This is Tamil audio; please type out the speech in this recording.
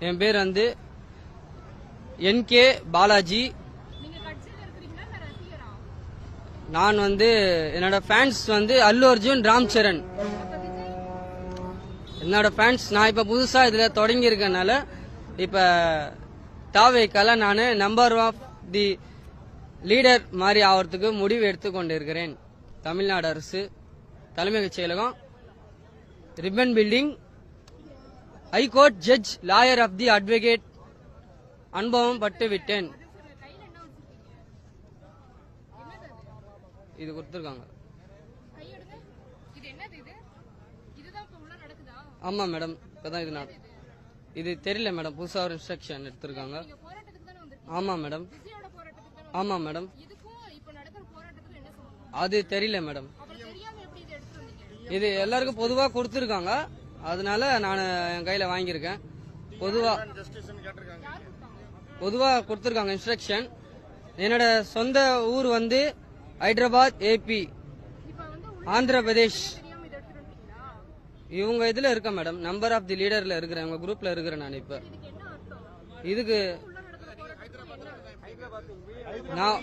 என் பேர் வந்து பாலாஜி. இருக்கிறீங்களா? இல்ல ரசிகரா? நான் வந்து என்னோட ஃபேன்ஸ் வந்து அல்லு அர்ஜுன் ராம் சரண். என்னோட ஃபேன்ஸ் நான் இப்ப புதுசா இதுல தொடங்கி இருக்கனால இப்ப தாவேக்கால நான் நம்பர் ஆஃப் தி லீடர் மாதிரி ஆகிறதுக்கு முடிவு எடுத்துக்கொண்டு இருக்கிறேன் தமிழ்நாடு அரசு தலைமைச் செயலகம் Ripon building high court judge lawyer of the advocate அனுபவம் பட்டு விட்டேன். இது கொடுத்துருக்காங்க. ஆமாம் மேடம் இப்போதான் இது நான் இது தெரியல மேடம் புதுசாக ஒரு இன்ஸ்ட்ரக்ஷன் எடுத்திருக்காங்க. ஆமாம் மேடம் ஆமாம் மேடம் அது தெரியல மேடம் இது எல்லாருக்கும் பொதுவாக கொடுத்துருக்காங்க. அதனால நான் என் கையில வாங்கியிருக்கேன் பொதுவா யார் கொடுத்தாங்க பொதுவா கொடுத்துருக்காங்க இன்ஸ்ட்ரக்ஷன் என்னோட சொந்த ஊர் வந்து ஹைதராபாத் ஏபி ஆந்திர பிரதேஷ் இவங்க இதுல இருக்கேன் மேடம் நம்பர் ஆஃப் தி லீடர்ல இருக்கிறேன் உங்க குரூப்ல இருக்கிறேன் நான் இப்ப இதுக்கு நான்